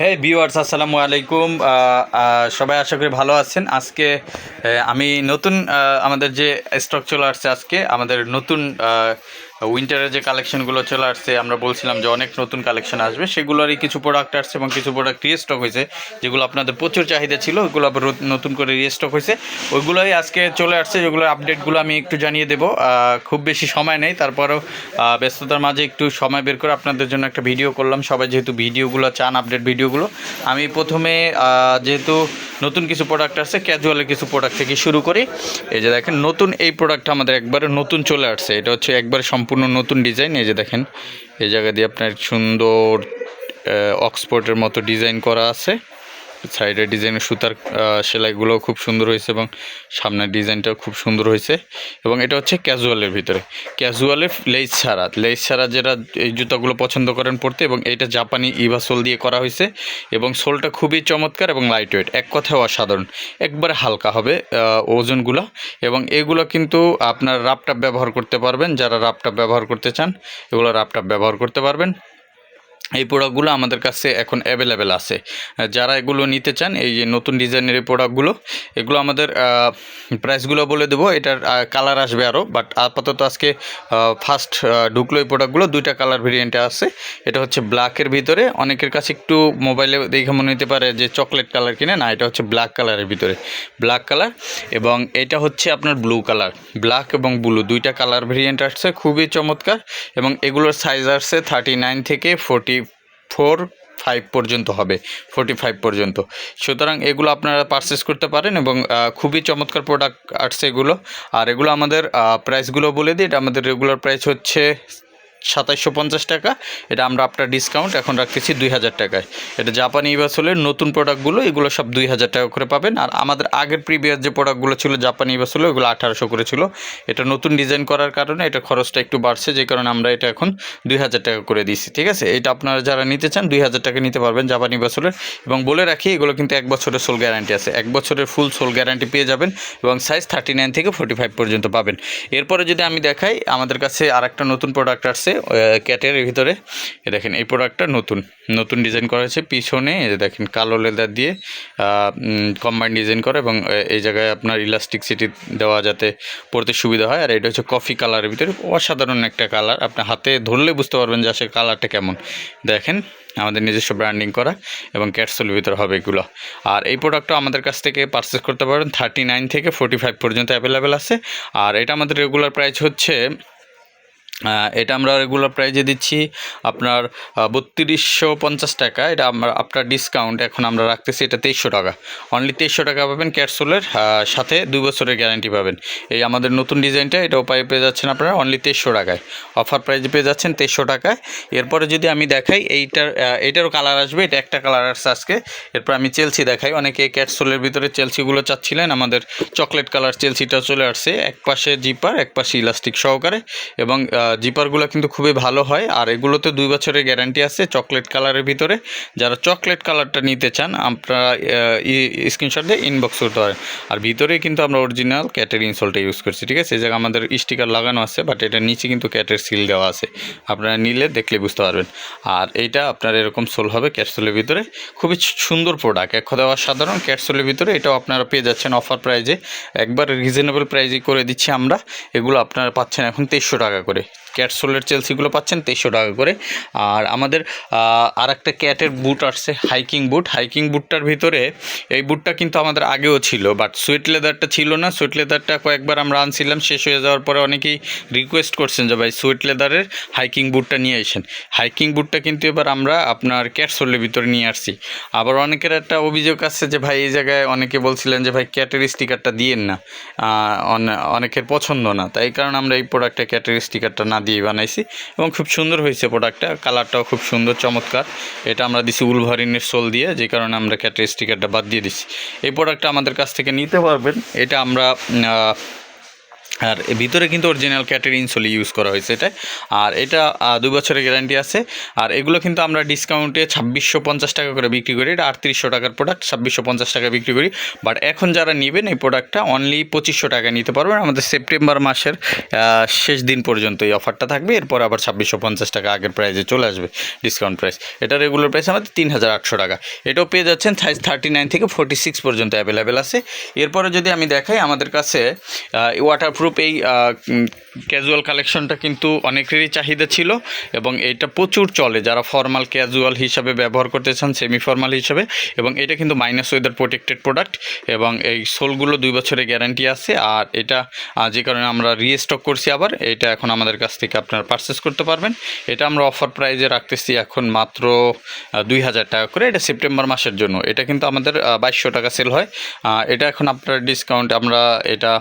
হ্যাঁ ভিউয়ার্স আসসালামু আলাইকুম সবাই আশা করি ভালো আছেন। আজকে আমি নতুন আহ, আমাদের যে স্ট্রাকচার আসছে আজকে আমাদের নতুন উইন্টারের যে কালেকশনগুলো চলে আসছে, আমরা বলছিলাম যে অনেক নতুন কালেকশন আসবে। সেগুলোরই কিছু প্রোডাক্ট আসছে এবং কিছু প্রোডাক্ট রিস্টক হয়েছে, যেগুলো আপনাদের প্রচুর চাহিদা ছিল, ওইগুলো আবার নতুন করে রিস্টক হয়েছে। ওইগুলোই আজকে চলে আসছে যেগুলো আপডেটগুলো আমি একটু জানিয়ে দেবো। খুব বেশি সময় নেই, তারপরেও ব্যস্ততার মাঝে একটু সময় বের করে আপনাদের জন্য একটা ভিডিও করলাম। সবাই যেহেতু ভিডিওগুলো চান আপডেট ভিডিওগুলো আমি প্রথমে যেহেতু নতুন কিছু প্রোডাক্ট আসছে ক্যাজুয়ালের কিছু প্রোডাক্ট থেকে শুরু করি। এই যে দেখেন, নতুন এই প্রোডাক্টটা আমাদের একবারে নতুন চলে আসছে। এটা হচ্ছে একবারে সম্পূর্ণ নতুন ডিজাইন, এই যে দেখেন, এই জায়গা দিয়ে আপনার সুন্দর অক্সফোর্ডের মতো ডিজাইন করা আছে। সাইডের ডিজাইনের সুতার আহ, সেলাইগুলোও খুব সুন্দর হয়েছে এবং সামনের ডিজাইনটাও খুব সুন্দর হয়েছে এবং এটা হচ্ছে ক্যাজুয়ালের ভিতরে। ক্যাজুয়ালে লেস ছাড়া লেস ছাড়া যেটা এই জুতাগুলো পছন্দ করেন পড়তে এবং এটা জাপানি ইভা সোল দিয়ে করা হয়েছে এবং সোলটা খুবই চমৎকার এবং লাইট ওয়েট এক কথায় অসাধারণ। একবারে হালকা হবে ওজনগুলো এবং এগুলো কিন্তু আপনার রাপটাপ ব্যবহার করতে পারবেন যারা রাপটাপ ব্যবহার করতে চান এগুলো রাপটাপ ব্যবহার করতে পারবেন। এই প্রোডাক্টগুলো আমাদের কাছে এখন অ্যাভেলেবেল আছে। যারা এগুলো নিতে চান, এই যে নতুন ডিজাইনের এই প্রোডাক্টগুলো এগুলো আমাদের প্রাইসগুলো বলে দেবো। এটার কালার আসবে আরও বাট আপাতত আজকে ফার্স্ট ঢুকলো এই প্রোডাক্টগুলো দুইটা কালার ভেরিয়েন্টে আছে। এটা হচ্ছে ব্ল্যাকের ভিতরে। অনেকের কাছে একটু মোবাইলে দেখে মনে হতে পারে যে চকলেট কালার কিনে, না, এটা হচ্ছে ব্ল্যাক কালারের ভিতরে। ব্ল্যাক কালার এবং এটা হচ্ছে আপনার ব্লু কালার ব্ল্যাক এবং ব্লু দুইটা কালার ভেরিয়েন্ট আসছে, খুবই চমৎকার, এবং এগুলোর সাইজ আসছে থার্টি নাইন থেকে ফোরটি ফোর ফাইভ পর্যন্ত হবে, ফোর্টি ফাইভ পর্যন্ত। সুতরাং এগুলো আপনারা পারচেস করতে পারেন এবং খুবই চমৎকার প্রোডাক্ট আসছে এগুলো। আর এগুলো আমাদের প্রাইসগুলো বলে দিই, এটা আমাদের রেগুলার প্রাইস হচ্ছে সাতাইশশো পঞ্চাশ টাকা। এটা আমরা আপনার ডিসকাউন্ট এখন রাখতেছি দুই হাজার টাকায়। এটা জাপানি ইভাসোলের নতুন প্রোডাক্টগুলো এগুলো সব দুই হাজার টাকা করে পাবেন। আর আমাদের আগের প্রিভিয়াস যে প্রোডাক্টগুলো ছিল জাপানি ইভাসোলে ওগুলো আঠারোশো করে ছিল। এটা নতুন ডিজাইন করার কারণে এটা খরচটা একটু বাড়ছে, যে কারণে আমরা এটা এখন দুই হাজার টাকা করে দিচ্ছি ঠিক আছে? এটা আপনারা যারা নিতে চান, দুই হাজার টাকা নিতে পারবেন জাপানি ইভাসোলের এবং বলে রাখি, এগুলো কিন্তু এক বছরের সোল গ্যারান্টি আছে। এক বছরের ফুল সোল গ্যারান্টি পেয়ে যাবেন এবং সাইজ থার্টি নাইন থেকে ফোর্টি ফাইভ পর্যন্ত পাবেন। এরপরে যদি আমি দেখাই, আমাদের কাছে আর একটা নতুন প্রোডাক্ট আসছে ক্যাটের ভিতরে। দেখেন, এই প্রোডাক্টটা নতুন। নতুন ডিজাইন করা হয়েছে। পিছনে দেখেন, কালো লেদার দিয়ে কম্বাইন ডিজাইন করা এবং এই জায়গায় আপনার ইলাস্টিক সিটি দেওয়া যাতে পড়তে সুবিধা হয়। আর এটা হচ্ছে কফি কালারের ভিতরে। অসাধারণ একটা কালার আপনি হাতে ধরলে বুঝতে পারবেন যে আসলে কালারটা কেমন। দেখেন, আমাদের নিজস্ব ব্র্যান্ডিং করা এবং ক্যাটসোলের ভিতরে হবে এগুলো। আর এই প্রোডাক্টটা আমাদের কাছ থেকে পারচেস করতে পারবেন। থার্টি নাইন থেকে ফোর্টি ফাইভ পর্যন্ত অ্যাভেলেবেল আছে। আর এটা আমাদের রেগুলার প্রাইস হচ্ছে এটা আমরা রেগুলার প্রাইজে দিচ্ছি আপনার বত্রিশশো পঞ্চাশ টাকা। এটা আমরা আপনার ডিসকাউন্ট এখন আমরা রাখতেছি, এটা তেইশশো টাকা। অনলি তেইশশো টাকা পাবেন ক্যাটসোলের সাথে দুই বছরের গ্যারান্টি পাবেন। এই আমাদের নতুন ডিজাইনটা এটাও পাই পেয়ে যাচ্ছেন আপনারা অনলি তেইশশো টাকায়। অফার প্রাইজে পেয়ে যাচ্ছেন তেইশশো টাকায়। এরপরে যদি আমি দেখাই, এইটার এইটারও কালার আসবে, এটা একটা কালার আসছে আজকে। এরপর আমি চেলসি দেখাই। অনেকে ক্যাটসোলের ভিতরে চেলসিগুলো চাচ্ছিলেন। আমাদের চকলেট কালার চেলসিটা চলে আসছে, এক পাশে জিপার এক পাশে ইলাস্টিক সহকারে এবং জিপারগুলো কিন্তু খুবই ভালো হয়। আর এগুলোতে দুই বছরের গ্যারান্টি আছে চকলেট কালারের ভিতরে। যারা চকলেট কালারটা নিতে চান, আপনারা স্ক্রিনশট দিয়ে ইনবক্স করতে পারেন। আর ভিতরে কিন্তু আমরা অরিজিনাল ক্যাটের ইনসোলটা ইউজ করছি, ঠিক আছে? এই জায়গায় আমাদের স্টিকার লাগানো আছে বাট এটা নিচে কিন্তু ক্যাটের সিল দেওয়া আছে। আপনারা নিলে দেখলে বুঝতে পারবেন। আর এইটা আপনার এরকম সোল হবে ক্যাটসোলের ভিতরে। খুবই সুন্দর প্রোডাক্ট এক কথা সাধারণ ক্যাটসোলের ভিতরে। এটাও আপনারা পেয়ে যাচ্ছেন অফার প্রাইজে একবার রিজনেবল প্রাইজে করে দিচ্ছি আমরা। এগুলো আপনারা পাচ্ছেন এখন তেইশশো টাকা করে। ক্যাটসোলের চেলসিগুলো পাচ্ছেন তেইশশো টাকা করে। আর আমাদের আর একটা ক্যাটের বুট আসছে, হাইকিং বুট। হাইকিং বুটটার ভিতরে এই বুটটা কিন্তু আমাদের আগেও ছিল, বাট সুইট লেদারটা ছিল না। সুইট লেদারটা কয়েকবার আমরা আনছিলাম, শেষ হয়ে যাওয়ার পরে অনেকেই রিকোয়েস্ট করছেন যে, ভাই, সুইট লেদারের হাইকিং বুটটা নিয়ে আসেন। হাইকিং বুটটা কিন্তু এবার আমরা আপনার ক্যাটসোলের ভিতরে নিয়ে আসছি। আবার অনেকের একটা অভিযোগ আসছে যে, ভাই, এই জায়গায় অনেকে বলছিলেন যে, ভাই, ক্যাটের স্টিকারটা দিয়েন না। অনেকের পছন্দ না। তাই কারণে আমরা এই প্রোডাক্টটা ক্যাটের স্টিকারটা না দিয়ে বানাইছি এবং খুব সুন্দর হয়েছে প্রোডাক্টটা কালারটাও খুব সুন্দর, চমৎকার। এটা আমরা দিছি উলভারিনের সোল দিয়ে, যে কারণে আমরা ক্যাটের স্টিকারটা বাদ দিয়ে দিছি। এই প্রোডাক্টটা আমাদের কাছ থেকে নিতে পারবেন। এটা আমরা আর ভিতরে কিন্তু অরিজিনাল ক্যাটের ইনসোল ইউজ করা হয়েছে এটা। আর এটা দুই বছরের গ্যারান্টি আছে। আর এগুলো কিন্তু আমরা ডিসকাউন্টে ছাব্বিশশো পঞ্চাশ টাকা করে বিক্রি করি। এটা আটত্রিশশো টাকার প্রোডাক্ট ছাব্বিশশো পঞ্চাশ টাকা বিক্রি করি। বাট এখন যারা নেবেন এই প্রোডাক্টটা অনলি পঁচিশশো টাকা নিতে পারবেন। আমাদের সেপ্টেম্বর মাসের শেষ দিন পর্যন্ত এই অফারটা থাকবে। এরপর আবার ছাব্বিশশো পঞ্চাশ টাকা আগের প্রাইসে চলে আসবে ডিসকাউন্ট প্রাইস এটা রেগুলার প্রাইস আমাদের তিন হাজার আটশো টাকা। এটাও পেয়ে যাচ্ছেন সাইজ থার্টি নাইন থেকে ফোর্টি সিক্স পর্যন্ত অ্যাভেলেবেল আছে। এরপরে যদি আমি দেখাই আমাদের কাছে ওয়াটারপ্রুফ এই ক্যাজুয়াল কালেকশনটা কিন্তু অনেকেরই চাহিদা ছিল এবং এটা প্রচুর চলে। যারা ফর্মাল ক্যাজুয়াল হিসাবে ব্যবহার করতে চান সেমি ফর্মাল হিসাবে এবং এটা কিন্তু মাইনাস ওয়েদার প্রোটেক্টেড প্রোডাক্ট এবং এই সোলগুলো দুই বছরের গ্যারান্টি আছে। আর এটা যে কারণে আমরা রিস্টক করছি আবার, এটা এখন আমাদের কাছ থেকে আপনারা পারচেস করতে পারবেন। এটা আমরা অফার প্রাইজে রাখতেছি এখন মাত্র দুই হাজার টাকা করে। এটা সেপ্টেম্বর মাসের জন্য। এটা কিন্তু আমাদের বাইশশো টাকা সেল হয়। এটা এখন আপনার ডিসকাউন্ট আমরা এটা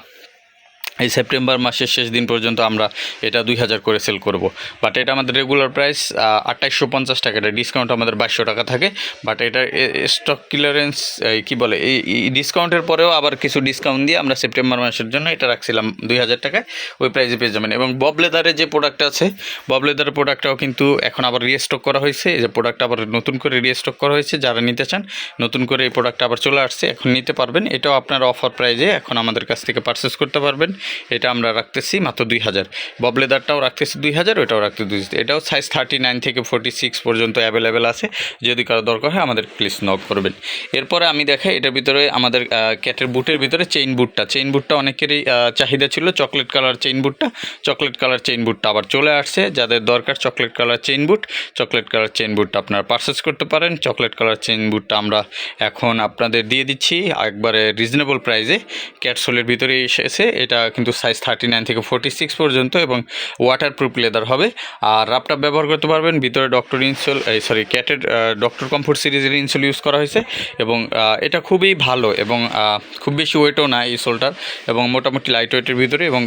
এই সেপ্টেম্বর মাসের শেষ দিন পর্যন্ত আমরা এটা দুই হাজার করে সেল করব। বাট এটা আমাদের রেগুলার প্রাইস আঠাইশশো পঞ্চাশ টাকা। এটা ডিসকাউন্ট আমাদের বাইশশো টাকা থাকে। বাট এটা স্টক ক্লিয়ারেন্স কি বলে, এই ডিসকাউন্টের পরেও আবার কিছু ডিসকাউন্ট দিয়ে আমরা সেপ্টেম্বর মাসের জন্য এটা রাখছিলাম দুই হাজার টাকায়। ওই প্রাইসে পেয়ে যাবেন। এবং বব লেদারের যে প্রোডাক্ট আছে বব লেদারের প্রোডাক্টটাও কিন্তু এখন আবার রিস্টক করা হয়েছে। এই যে প্রোডাক্ট আবার নতুন করে রিস্টক করা হয়েছে। যারা নিতে চান, নতুন করে এই প্রোডাক্ট আবার চলে আসছে। এখন নিতে পারবেন। এটাও আপনার অফার প্রাইজে এখন আমাদের কাছ থেকে পারচেস করতে পারবেন। এটা আমরা রাখতেছি মাত্র দুই হাজার। ববলেদারটাও রাখতেছি দুই হাজার ওটাও রাখতে দুই এটাও সাইজ থার্টি নাইন থেকে ফোর্টি সিক্স পর্যন্ত অ্যাভেলেবেল আছে। যদি কারও দরকার হয় আমাদের প্লিজ নক করবেন। এরপরে আমি দেখাই, এটার ভিতরে আমাদের ক্যাটের বুটের ভিতরে চেইন বুটটা চেইন বুটটা অনেকেরই চাহিদা ছিল চকলেট কালার চেইন বুটটা চকলেট কালার চেইন বুটটা আবার চলে আসছে। যাদের দরকার chocolate colour chain boot chocolate colour chain বুটটা আপনারা পারচেস করতে পারেন। চকলেট কালার চেইন বুটটা আমরা এখন আপনাদের দিয়ে দিচ্ছি। একবারে রিজনেবল প্রাইসে ক্যাটসোলের ভিতরে এসেছে। এটা কিন্তু সাইজ থার্টি নাইন থেকে ফোর্টি সিক্স পর্যন্ত এবং ওয়াটার প্রুফ লেদার হবে। আর রাপটা ব্যবহার করতে পারবেন। ভিতরে ডক্টর ইনসোল এই সরি ক্যাটের ডক্টর কমফোর্ট সিরিজের ইনসোল ইউজ করা হয়েছে এবং এটা খুবই ভালো এবং খুব বেশি ওয়েটও না এই সোলটার এবং মোটামুটি লাইট ওয়েটের ভিতরে এবং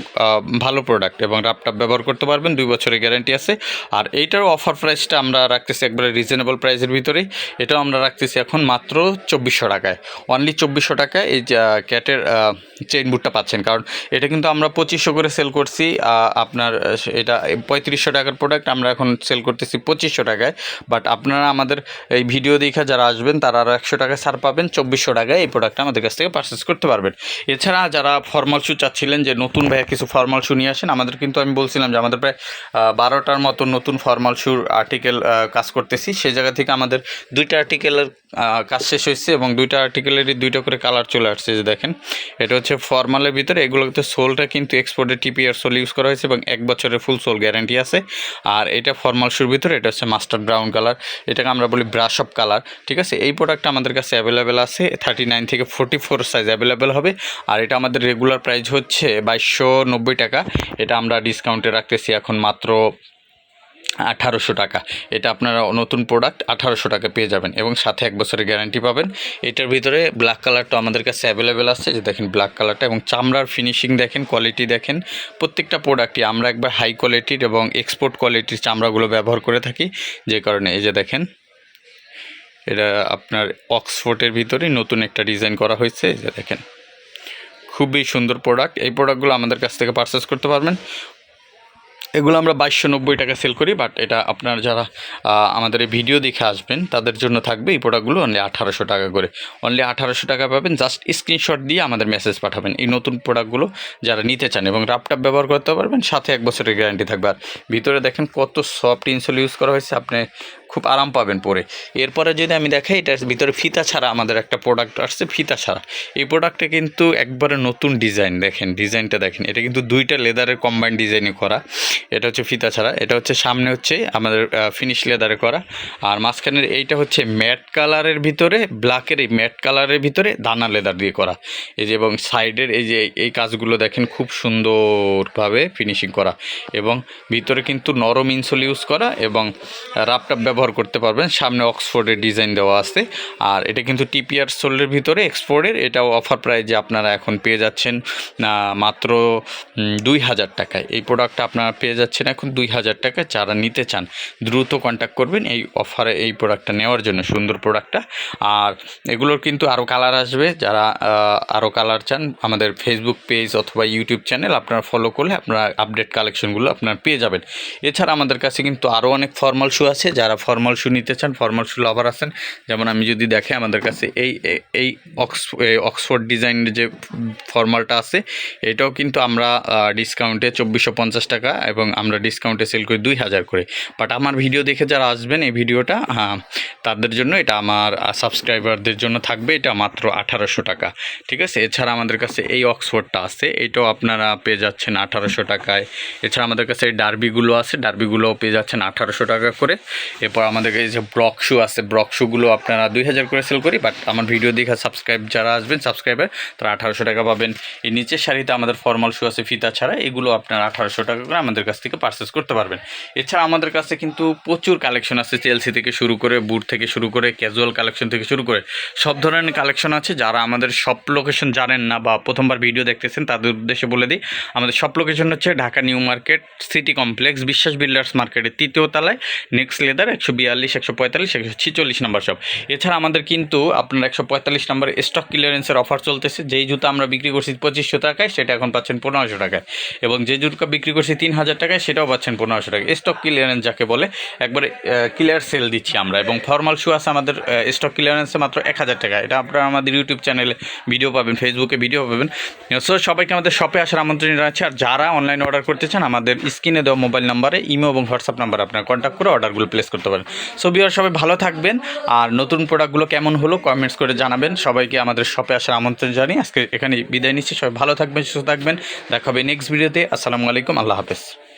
ভালো প্রোডাক্ট এবং রাপটা ব্যবহার করতে পারবেন। দুই বছরের গ্যারান্টি আছে। আর এইটারও অফার প্রাইসটা আমরা রাখতেছি একবারে রিজনেবল প্রাইসের ভিতরে এটাও আমরা রাখতেছি এখন মাত্র চব্বিশশো টাকায়। অনলি চব্বিশশো টাকায় এই ক্যাটের চেইন বুটটা পাচ্ছেন। কারণ এটা কিন্তু আমরা পঁচিশশো করে সেল করছি আপনার এটা পঁয়ত্রিশশো টাকার প্রোডাক্ট আমরা এখন সেল করতেছি পঁচিশশো টাকায়। বাট আপনারা আমাদের এই ভিডিও দেখা যারা আসবেন, তারা আরও একশো টাকা ছাড় পাবেন, চব্বিশশো টাকায় এই প্রোডাক্টটা আমাদের কাছ থেকে পারচেস করতে পারবেন। এছাড়া যারা ফর্মাল শু চাচ্ছিলেন যে নতুন ভাইয়া কিছু ফর্মাল শু নিয়ে আসেন, আমাদের কিন্তু আমি বলছিলাম যে আমাদের প্রায় বারোটার মতো নতুন ফর্মাল শুর আর্টিকেল কাজ করতেছি। সেই জায়গা থেকে আমাদের দুইটা আর্টিকেলের কাজ শেষ হয়েছে এবং দুইটা আর্টিকেলেরই দুইটা করে কালার চলে আসছে, যে দেখেন। এটা হচ্ছে ফর্মালের ভিতরে, এগুলোতে সোলটা কিন্তু এক্সপোর্টের টিপিআর সোল ইউজ করা হয়েছে এবং এক বছরের ফুল সোল গ্যারান্টি আছে। আর এটা ফর্মাল শুর ভিতরে, এটা হচ্ছে মাস্টার ব্রাউন কালার এটাকে আমরা বলি ব্রাশ অফ কালার ঠিক আছে? এই প্রোডাক্টটা আমাদের কাছে অ্যাভেলেবেল আছে থার্টি নাইন থেকে ফোর্টি ফোর সাইজ অ্যাভেলেবেল হবে। আর এটা আমাদের রেগুলার প্রাইস হচ্ছে বাইশশো নব্বই টাকা, এটা আমরা ডিসকাউন্টে রাখতেছি এখন মাত্র আঠারোশো টাকা। এটা আপনারা নতুন প্রোডাক্ট আঠারোশো টাকা পেয়ে যাবেন এবং সাথে এক বছরের গ্যারান্টি পাবেন। এটার ভিতরে ব্ল্যাক কালারটা আমাদের কাছে অ্যাভেলেবেল আছে। যে দেখেন ব্ল্যাক কালারটা এবং চামড়ার ফিনিশিং দেখেন কোয়ালিটি দেখেন। প্রত্যেকটা প্রোডাক্টই আমরা একবার হাই কোয়ালিটির এবং এক্সপোর্ট কোয়ালিটির চামড়াগুলো ব্যবহার করে থাকি। যে কারণে এই যে দেখেন, এটা আপনার অক্সফোর্ডের ভিতরে নতুন একটা ডিজাইন করা হয়েছে। এই যে দেখেন, খুবই সুন্দর প্রোডাক্ট এই প্রোডাক্টগুলো আমাদের কাছ থেকে পারচেস করতে পারবেন। এগুলো আমরা বাইশশো নব্বই টাকা সেল করি বাট এটা আপনার যারা আমাদের ভিডিও দেখে আসবেন, তাদের জন্য থাকবে এই প্রোডাক্টগুলো অনলি আঠারোশো টাকা করে। অনলি আঠারোশো টাকা পাবেন জাস্ট স্ক্রিনশট দিয়ে আমাদের মেসেজ পাঠাবেন এই নতুন প্রোডাক্টগুলো যারা নিতে চান এবং রাপটাপ ব্যবহার করতে পারবেন, সাথে এক বছরের গ্যারান্টি থাকবে। আর ভিতরে দেখেন কত সফট ইনসোল ইউজ করা হয়েছে, আপনি খুব আরাম পাবেন পরে। এরপরে যদি আমি দেখাই, এটার ভিতরে ফিতা ছাড়া আমাদের একটা প্রোডাক্ট আসছে, ফিতা ছাড়া। এই প্রোডাক্টটা কিন্তু একবারে নতুন ডিজাইন দেখেন ডিজাইনটা দেখেন। এটা কিন্তু দুইটা লেদারের কম্বাইন ডিজাইনে করা। এটা হচ্ছে ফিতা ছাড়া, এটা হচ্ছে সামনে হচ্ছে আমাদের ফিনিশ লেদারে করা। আর মাঝখানের এইটা হচ্ছে ম্যাট কালারের ভিতরে ব্ল্যাকের এই ম্যাট কালারের ভিতরে দানা লেদার দিয়ে করা। এই যে এবং সাইডের এই যে এই কাজগুলো দেখেন, খুব সুন্দরভাবে ফিনিশিং করা। এবং ভিতরে কিন্তু নরম ইনসোল ইউজ করা এবং রাপটাপ ব্যবহার ব্যবহার করতে পারবেন। সামনে অক্সফোর্ডের ডিজাইন দেওয়া আছে। আর এটা কিন্তু টিপিআর সোলের ভিতরে এক্সপোর্টের এটাও অফার প্রাইজে আপনারা এখন পেয়ে যাচ্ছেন মাত্র দুই হাজার টাকায়। এই প্রোডাক্টটা আপনারা পেয়ে যাচ্ছেন এখন দুই হাজার টাকায়। যারা নিতে চান, দ্রুত কন্ট্যাক্ট করবেন এই অফারে এই প্রোডাক্টটা নেওয়ার জন্য, সুন্দর প্রোডাক্টটা। আর এগুলোর কিন্তু আরও কালার আসবে। যারা আরও কালার চান, আমাদের ফেসবুক পেজ অথবা ইউটিউব চ্যানেল আপনারা ফলো করলে আপনারা আপডেট কালেকশনগুলো আপনারা পেয়ে যাবেন। এছাড়া আমাদের কাছে কিন্তু আরও অনেক ফর্মাল শু আছে। যারা ফর্মাল শু নিতে চান, ফর্মাল শু লাভার আছেন, যেমন আমি যদি দেখে আমাদের কাছে এই, এই- এই অক্স অক্সফোর্ড ডিজাইনের যে ফর্মালটা আছে, এটাও কিন্তু আমরা ডিসকাউন্টে চব্বিশশো পঞ্চাশ টাকা এবং আমরা ডিসকাউন্টে সেল করি দুই হাজার করে। বাট আমার ভিডিও দেখে যারা আসবেন এই ভিডিওটা তাদের জন্য এটা আমার সাবস্ক্রাইবারদের জন্য থাকবে, এটা মাত্র আঠারোশো টাকা। ঠিক আছে? এছাড়া আমাদের কাছে এই অক্সফোর্ডটা আছে, এটাও আপনারা পেয়ে যাচ্ছেন আঠারোশো টাকায়। এছাড়া আমাদের কাছে এই ডার্বিগুলো আছে ডার্বিগুলোও পেয়ে যাচ্ছেন আঠারোশো টাকা করে। এরপর আমাদের কাছে যে ব্রক শু আছে ব্রক শুগুলো আপনারা দুই হাজার করে সেল করি বাট আমার ভিডিও দেখে সাবস্ক্রাইব যারা আসবেন সাবস্ক্রাইবার তারা আঠারোশো টাকা পাবেন। এই নিচের শাড়িতে আমাদের ফর্মাল শু আছে, ফিতা ছাড়া, এগুলো আপনারা আঠারোশো টাকা করে আমাদের কাছ থেকে পারচেস করতে পারবেন। এছাড়া আমাদের কাছে কিন্তু প্রচুর কালেকশন আছে চেলসি থেকে শুরু করে বুট থেকে শুরু করে ক্যাজুয়াল কালেকশন থেকে শুরু করে, সব ধরনের কালেকশন আছে। যারা আমাদের সব লোকেশন জানেন না বা প্রথমবার ভিডিও দেখতেছেন, তাদের উদ্দেশ্যে বলে দিই, আমাদের সব লোকেশন হচ্ছে Dhaka New Market City Complex Biswas builders মার্কেটের তৃতীয় তলায় নেক্সট লেদার একশো বিয়াল্লিশ, একশো পঁয়তাল্লিশ, একশো ছিচল্লিশ নাম্বার সব এছাড়া আমাদের কিন্তু আপনার একশো পঁয়তাল্লিশ নাম্বার স্টক ক্লিয়ারেন্সের অফার চলতেছে। যেই জুতো আমরা বিক্রি করছি পঁচিশশো টাকায়, সেটা এখন পাচ্ছেন পনেরোশো টাকায়। এবং যে জুতো বিক্রি করছি তিন হাজার টাকায়, সেটাও পাচ্ছেন পনেরোশো টাকা স্টক ক্লিয়ারেন্স যাকে বলে, একবারে ক্লিয়ার সেল দিচ্ছি আমরা। এবং ফর্মাল শু আছে আমাদের স্টক ক্লিয়ারেন্সে মাত্র এক হাজার টাকা। এটা আপনারা আমাদের ইউটিউব চ্যানেলে ভিডিও পাবেন ফেসবুকে ভিডিও পাবেন। সো সবাইকে আমাদের শপে আসার আমন্ত্রণ জানাচ্ছি। আর যারা অনলাইন অর্ডার করতে চান, আমাদের স্ক্রিনে দেওয়া মোবাইল নাম্বারে ইমো এবং হোয়াটসঅ্যাপ নাম্বার আপনারা কন্ট্যাক্ট করে অর্ডারগুলো প্লেস করতে পারেন। সো বিয়ার সবাই ভালো থাকবেন। আর নতুন প্রোডাক্টগুলো কেমন হলো কমেন্টস করে জানাবেন। সবাইকে আমাদের শপে আসার আমন্ত্রণ জানিয়ে আজকে এখানে বিদায় নিচ্ছি। সবাই ভালো থাকবেন, সুস্থ থাকবেন। দেখা হবে নেক্সট ভিডিওতে আসসালামু আলাইকুম। আল্লাহ হাফেজ।